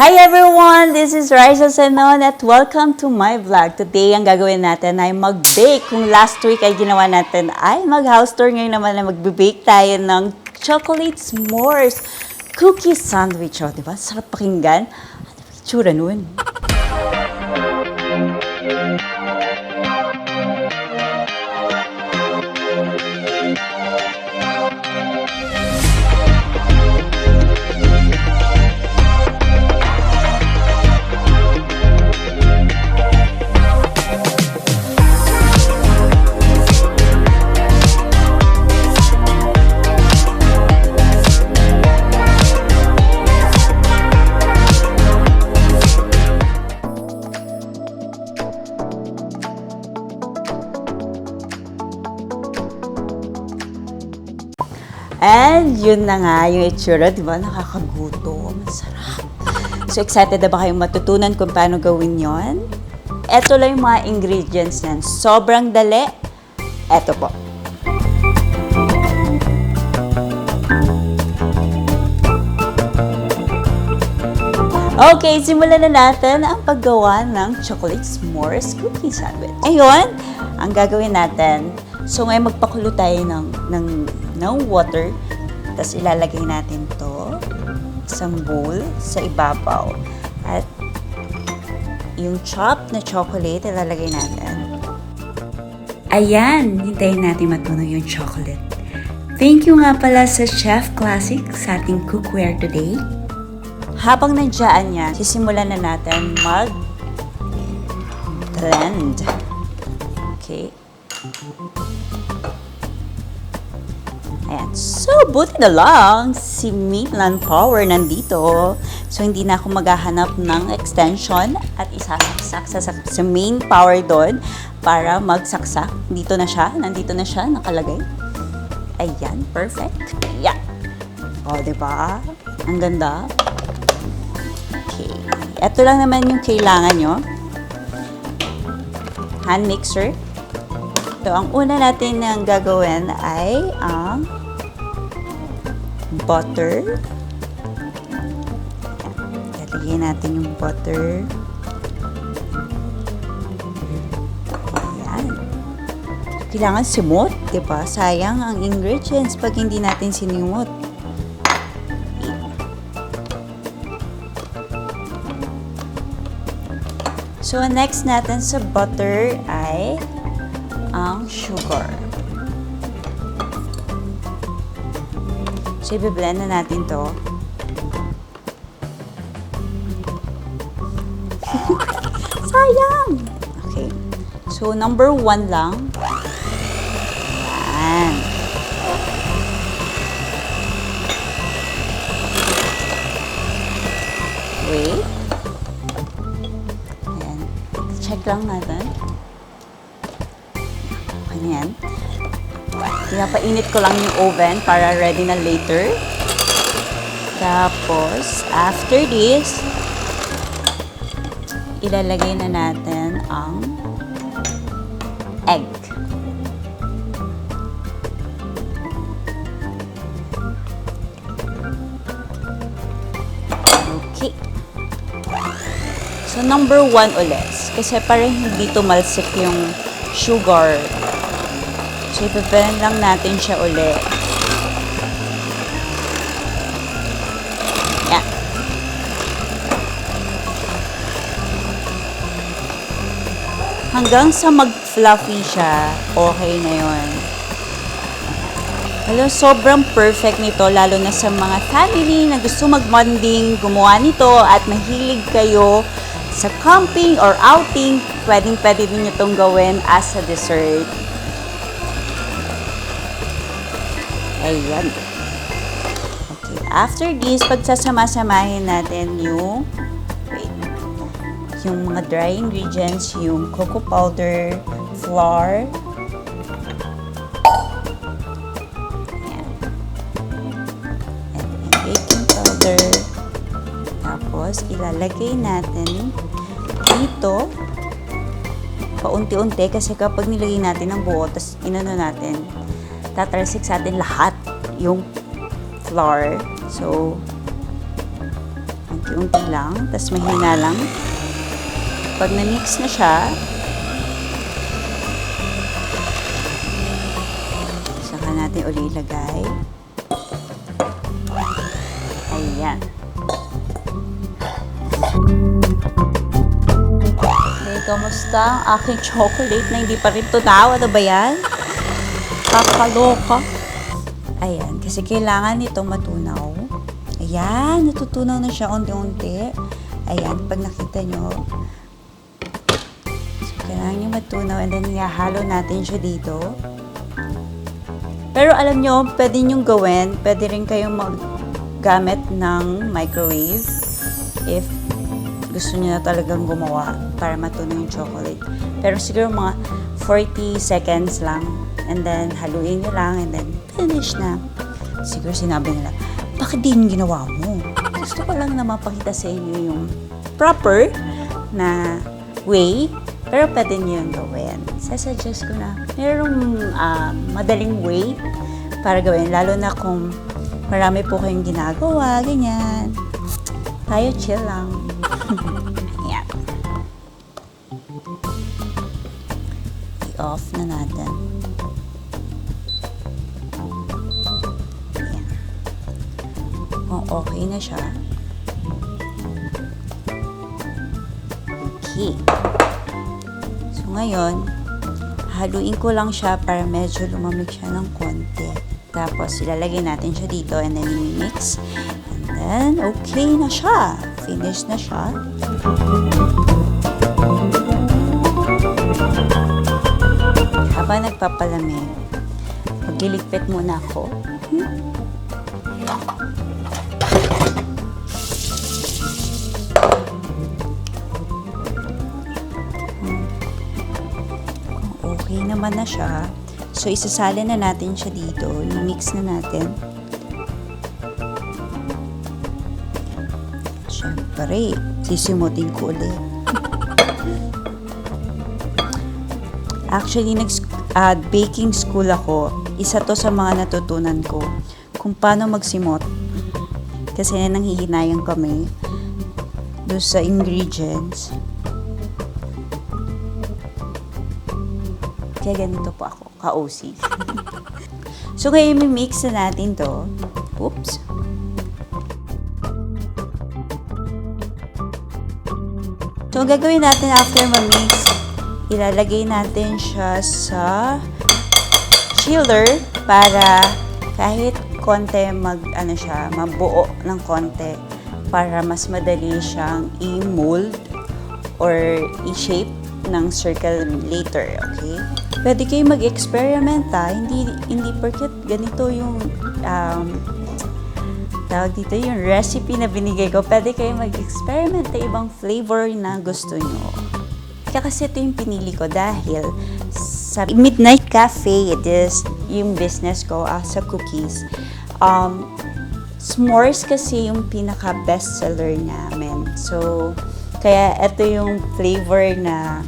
Hi everyone! This is Raisa Senon at welcome to my vlog. Today, ang gagawin natin ay mag-bake. Kung last week ay ginawa natin ay mag-house tour, ngayon naman ay mag-bake tayo ng chocolate s'mores cookie sandwich. O, di ba? Sarap pakinggan. Ano ba yung tsura nun? Yun na nga yung itsura, di ba? Nakakagutom. Masarap. So excited na ba kayong matutunan kung paano gawin yon? Ito lang yung mga ingredients niyan. Sobrang dali. Ito po. Okay, simulan na natin ang paggawa ng chocolate s'mores cookie sandwich. Ayun, ang gagawin natin. So ngayon magpakulo tayo ng, ng, ng water. Tapos ilalagay natin to isang bowl sa ibabaw. At yung chopped na chocolate ilalagay natin. Ayan, hintayin natin matunaw yung chocolate. Thank you nga pala sa Chef Classic sa ating cookware today. Habang nandiyan niya, sisimulan na natin mag blend. Okay. Ayan. So, buti na lang, si Maitland Power nandito. So, hindi na ako maghahanap ng extension at isasaksak sa, sa main power doon para magsaksak. Dito na siya. Nandito na siya. Nakalagay. Ayan. Perfect. Yeah. O, di ba? Ang ganda. Okay. Ito lang naman yung kailangan nyo. Hand mixer. So, ang una natin ang gagawin ay ang butter. Lalagyan natin yung butter. Ayan. Kailangan simot, ba? Sayang ang ingredients pag hindi natin sinimot. So, next natin sa butter ay ang sugar. So, i-blend na natin to. Sayang! Okay. So, number one lang. Ayan. Wait. Ayan. Check lang natin. Okay na yan. Pinapainit ko lang yung oven para ready na later. Tapos, after this, ilalagay na natin ang egg. Okay. So, number one ulit. Kasi parang hindi tumalsik yung sugar. So, ipipilan lang natin siya uli. Yan. Hanggang sa mag-fluffy siya, okay na yon. Hello, sobrang perfect nito, lalo na sa mga family na gusto mag-bonding, gumawa nito at mahilig kayo sa camping or outing, pwedeng pwede din itong gawin as a dessert. Ayan. Okay. After this, pagsasama-samahin natin yung wait, yung mga dry ingredients, yung cocoa powder, flour. And baking powder. Tapos, ilalagay natin dito paunti-unti kasi kapag nilagay natin ng buo, tapos inano natin, tatalsik sa atin lahat yung flour. So, unti-unti lang, tapos mahina lang. Pag na-mix na siya, saka natin uli ilagay. Ayan. Okay, kamusta ang aking chocolate na hindi pa rin tunaw? Ano ba yan? Kakaloka. Ayan, kasi kailangan itong matunaw. Ayan, natutunaw na siya unti-unti. Ayan, pag nakita nyo. So, kailangan nyo matunaw and then ihahalo natin siya dito. Pero alam nyo, pwede nyo gawin, pwede rin kayong maggamit ng microwave if gusto niyo na talagang gumawa para matunaw yung chocolate. Pero siguro mga 40 seconds lang. And then, haluin nyo lang and then finish na. Siguro sinabi nila, bakit din ginawa mo? Gusto ko lang na mapakita sa inyo yung proper na way pero pwede niyo yung gawin. Sasuggest ko na mayroong ah, madaling way para gawin. Lalo na kung marami po kayong ginagawa, ganyan. Tayo chill lang. Ayan. I-off na natin. Okay na siya. Okay. So ngayon, haluin ko lang siya para medyo lumamig siya ng konti. Tapos ilalagay natin siya dito and then i-mix. And then, okay na siya. Finish na siya. Habang nagpapalamig, magliligpit muna ako. Hmm? Naman na siya, so isasali na natin siya dito. I-mix na natin. Siyempre, sisimutin ko ulit. Actually, nag ah, baking school ako. Isa to sa mga natutunan ko kung paano magsimot. Kasi nanghihinayang kami doon sa ingredients. Kaya ganito po ako, ka-OC. so ngayon, mix na natin to. Oops. So, ang gagawin natin after ma-mix, ilalagay natin siya sa chiller para kahit konti mag, ano siya, mabuo ng konti para mas madali siyang i-mold or i-shape ng circle later, okay? Pwede kayo mag-experiment ha. Hindi, hindi porket ganito yung um, tawag dito yung recipe na binigay ko. Pwede kayo mag-experiment na ibang flavor na gusto nyo. Kaya kasi ito yung pinili ko dahil sa Midnight Cafe, it is yung business ko ah, sa cookies. Um, s'mores kasi yung pinaka bestseller namin. So, kaya ito yung flavor na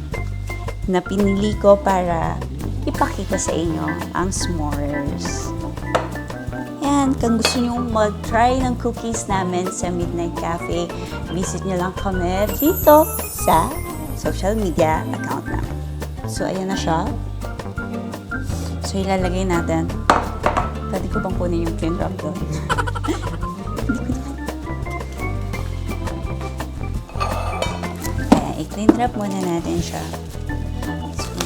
na pinili ko para ipakita sa inyo ang s'mores. Yan, kung gusto nyo mag-try ng cookies namin sa Midnight Cafe, visit nyo lang kami dito sa social media account namin. So, ayan na siya. So, ilalagay natin. Pwede ko bang kunin yung clean wrap doon? I-clean wrap muna natin siya.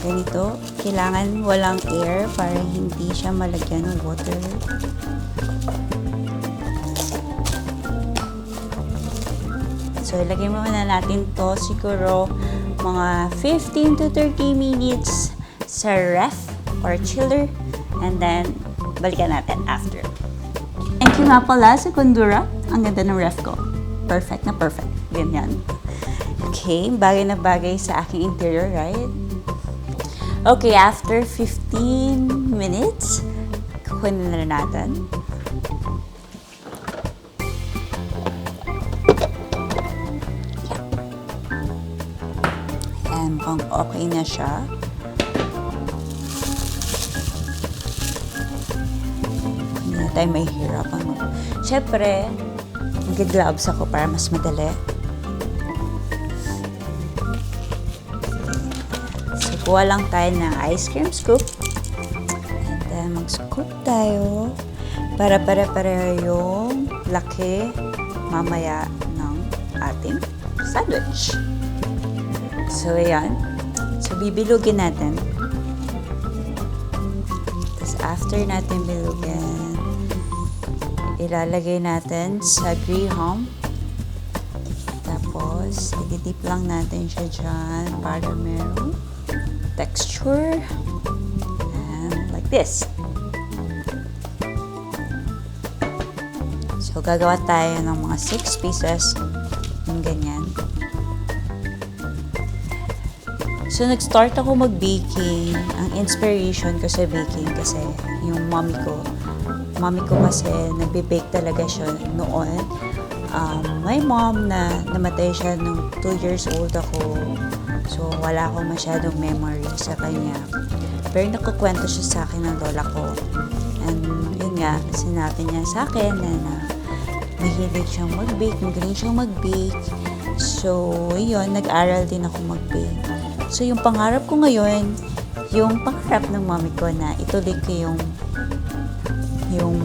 Ganito. Kailangan walang air para hindi siya malagyan ng water. So, ilagay muna natin to siguro mga 15 to 30 minutes sa ref or chiller. And then, balikan natin after. Thank you nga pala sa Kundura. Ang ganda ng ref ko. Perfect na perfect. Ganyan. Okay, bagay na bagay sa aking interior, right? Okay, after 15 minutes, kukunin na natin. And kung okay na siya, hindi na tayo mahihirapan. Siyempre, Mag-gloves ako para mas madali. Kuha lang tayo ng ice cream scoop. And then, mag-scoop tayo para pare-pareho yung laki mamaya ng ating sandwich. So, ayan. So, bibilugin natin. Tapos, after natin bilugin, ilalagay natin sa graham. Tapos, ididip lang natin siya dyan para meron texture. And like this. So, gagawa tayo ng mga 6 pieces. Yung ganyan. So, nag-start ako mag-baking. Ang inspiration ko sa baking kasi yung mommy ko. Mommy ko kasi nagbe-bake talaga siya noon. Um, my mom na namatay siya nung 2 years old ako. So, wala akong masyadong memory sa kanya. Pero nakukwento siya sa akin ng lola ko. And yun nga, sinabi niya sa akin na, na mahilig siyang mag-bake, magaling siyang mag-bake. So, yun, nag-aral din ako mag-bake. So, yung pangarap ko ngayon, yung pangarap ng mami ko na ituloy ko yung yung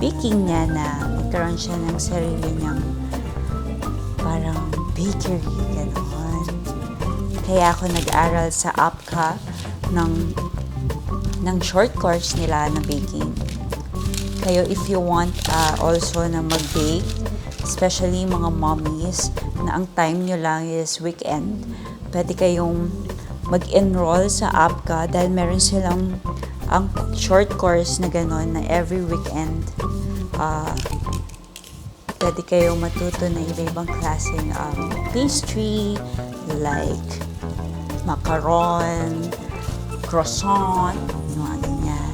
baking niya na magkaroon siya ng sarili niyang parang bakery, gano'n. Kaya ako nag-aral sa APCA ng ng short course nila na baking. Kayo, if you want uh, also na mag-bake, especially mga mommies, na ang time nyo lang is weekend, pwede kayong mag-enroll sa APCA dahil meron silang ang short course na gano'n na every weekend uh, pwede kayong matuto na iba-ibang klaseng um, pastry like macaron, croissant, mga ganyan.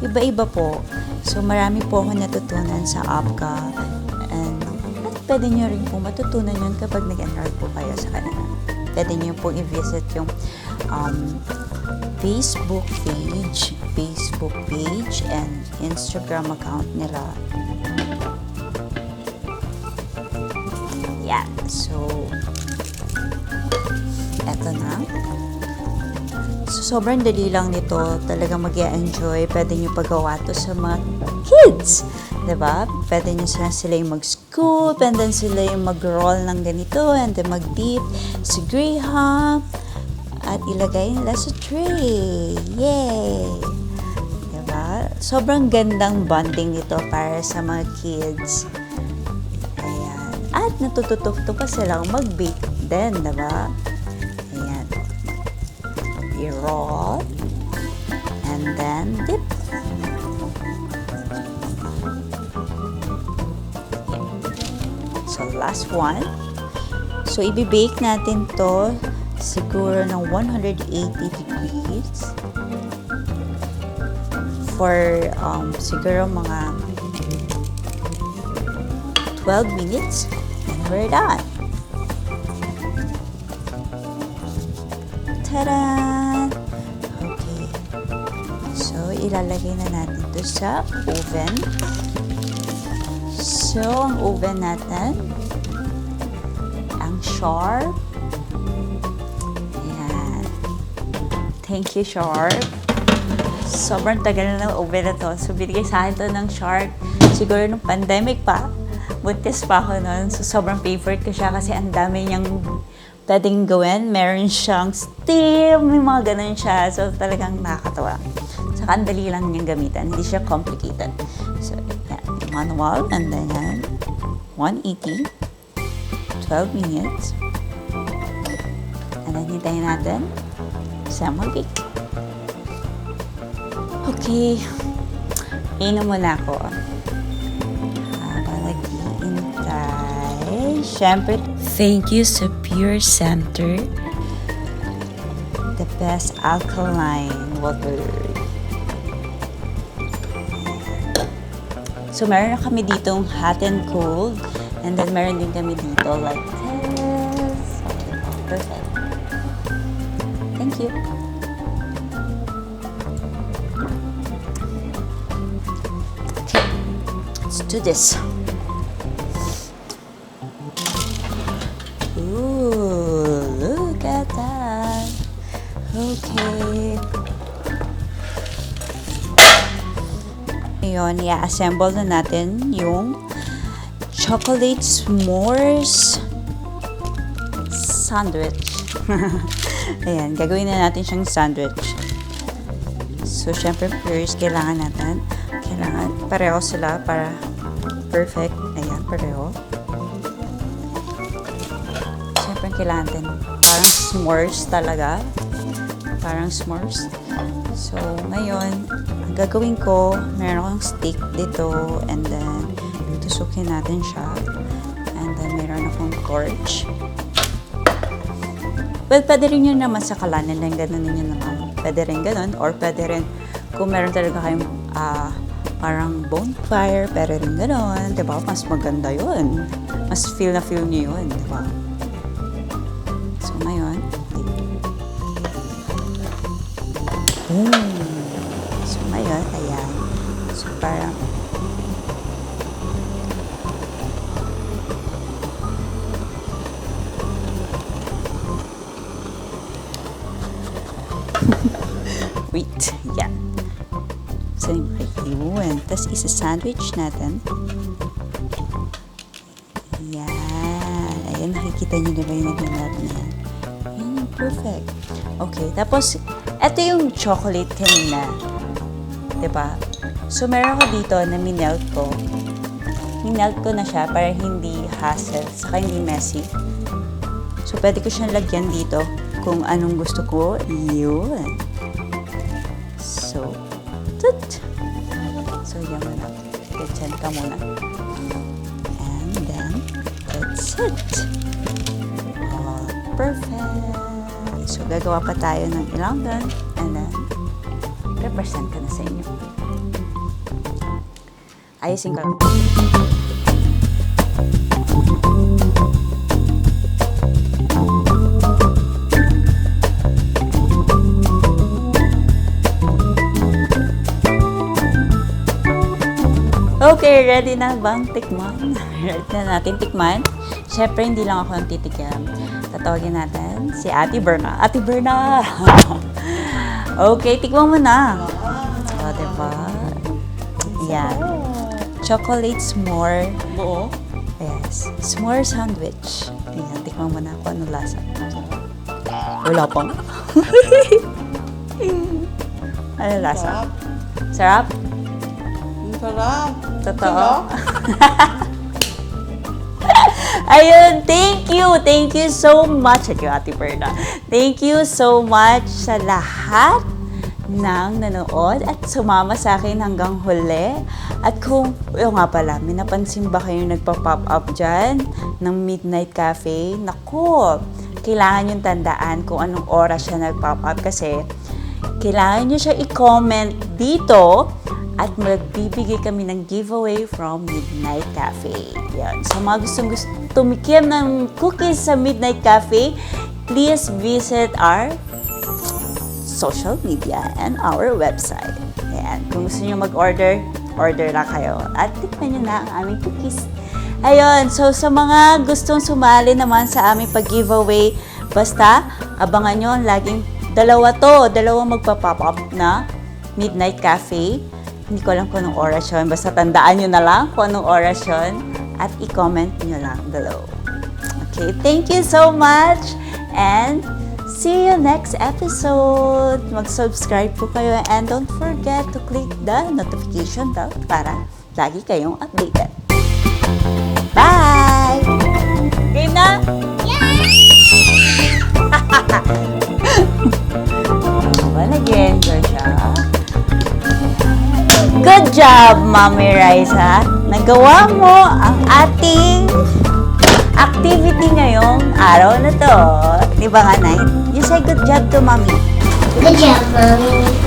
Iba-iba po. So, marami po ako natutunan sa APCA and at pwede nyo rin po matutunan yun kapag nag-enroll po kayo sa kanila. Pwede nyo po i-visit yung um, Facebook page, Facebook page and Instagram account nila. Yan. So, eto na. So, sobrang dali lang nito. Talagang mag enjoy Pwede nyo pagawa to sa mga kids. ba? Pwede nyo sila, sila yung mag-scoop, and then sila yung mag-roll ng ganito, and then mag-dip sa graham, at ilagay nila sa tray. Yay! 'Di ba? Sobrang gandang bonding nito para sa mga kids. Ayan. At natututo pa silang mag-bake din, 'di ba? Ayan. I-roll. And then dip. So, last one. So, ibibake natin to siguro ng 180 degrees for um, siguro mga 12 minutes and we're done. Tada! Ilalagay na natin to sa oven. So, ang oven natin, ang sharp. Ayan. Thank you, Sharp. Sobrang tagal na ng oven na to. So, binigay sa akin to ng Sharp. Siguro nung pandemic pa. Buntis pa ako noon. So, sobrang favorite ko siya kasi ang dami niyang pwedeng gawin. Meron siyang steam, may mga ganun siya. So, talagang nakakatawa. Saka ang dali lang niyang gamitan. Hindi siya complicated. So, yan. Manual. And then, yan. 180. 12 minutes. And then, hintayin natin sa mag-bake. Okay. Inom muna ako. Habang naghihintay. Siyempre, thank you sa Pure Center. The best alkaline water. So, meron kami ditong hot and cold. And then, meron din kami dito like this. Okay, perfect. Thank you. Okay, let's do this. Ooh, look at that. Okay. Ngayon, i-assemble na natin yung chocolate s'mores sandwich. Ayan, gagawin na natin siyang sandwich. So, syempre, first, kailangan natin, kailangan, pareho sila para perfect. Ayan, pareho. Syempre, kailangan din parang s'mores talaga. Parang s'mores. So, ngayon, ang gagawin ko, meron akong stick dito and then, tusukin natin siya. And then, meron akong torch. Well, pwede rin yun naman sa kalanan lang, ganun yun naman. Pwede rin ganun. Or pwede rin, kung meron talaga kayong ah, parang bonfire, pwede rin ganun. Diba? Mas maganda yun. Mas feel na feel niyo yun. Diba? Boom! So, ngayon, ayan. So, parang, wait, yan. So, yun. Tapos, isa-sandwich natin. Yan. Ayan, nakikita niyo na ba yung naging natin yan? Yan perfect. Okay, tapos, ito yung chocolate kanina. ba? So, meron ko dito na minelt ko. Minelt ko na siya para hindi hassle, saka hindi messy. So, pwede ko siyang lagyan dito kung anong gusto ko. Yun. So, tut! So, yan mo na. Ganyan ka muna. And then, that's it. Oh, perfect. So, gagawa pa tayo ng ilang doon. And then, represent ka na sa inyo. Ayusin ko. Okay, ready na bang tikman? ready na natin tikman. Siyempre, hindi lang ako ang titikim. Tatawagin natin si Ate Berna. Ate Berna! okay, tikman mo na. O, oh, diba? Yan. Chocolate s'more. Buo? Yes. S'more sandwich. Yan, tikman mo na kung ano lasa. Wala pang. ano lasa? Sarap? Sarap. Totoo? Ayun, thank you. Thank you so much. Thank you, Ate Berna. Thank you so much sa lahat ng nanood at sumama sa akin hanggang huli. At kung, yung nga pala, may napansin ba kayo nagpa-pop up dyan ng Midnight Cafe? Naku, kailangan yung tandaan kung anong oras siya nag-pop up kasi kailangan nyo siya i-comment dito at magbibigay kami ng giveaway from Midnight Cafe. Yan. So, mga gustong gusto tumikim ng cookies sa Midnight Cafe, please visit our social media and our website. Ayan. Kung gusto nyo mag-order, order lang kayo. At tikman nyo na ang aming cookies. Ayun, so sa mga gustong sumali naman sa aming pag-giveaway, basta abangan nyo laging dalawa to, dalawa magpa-pop up na Midnight Cafe. Hindi ko alam kung anong oras yun. Basta tandaan nyo na lang kung anong oras yun at i-comment nyo lang below. Okay, thank you so much and see you next episode. Mag-subscribe po kayo and don't forget to click the notification bell para lagi kayong updated. Good job, Mami Raisa. Nagawa mo ang ating activity ngayong araw na to. Di ba nga, Nay? You say good job to Mami. Good job, Mommy.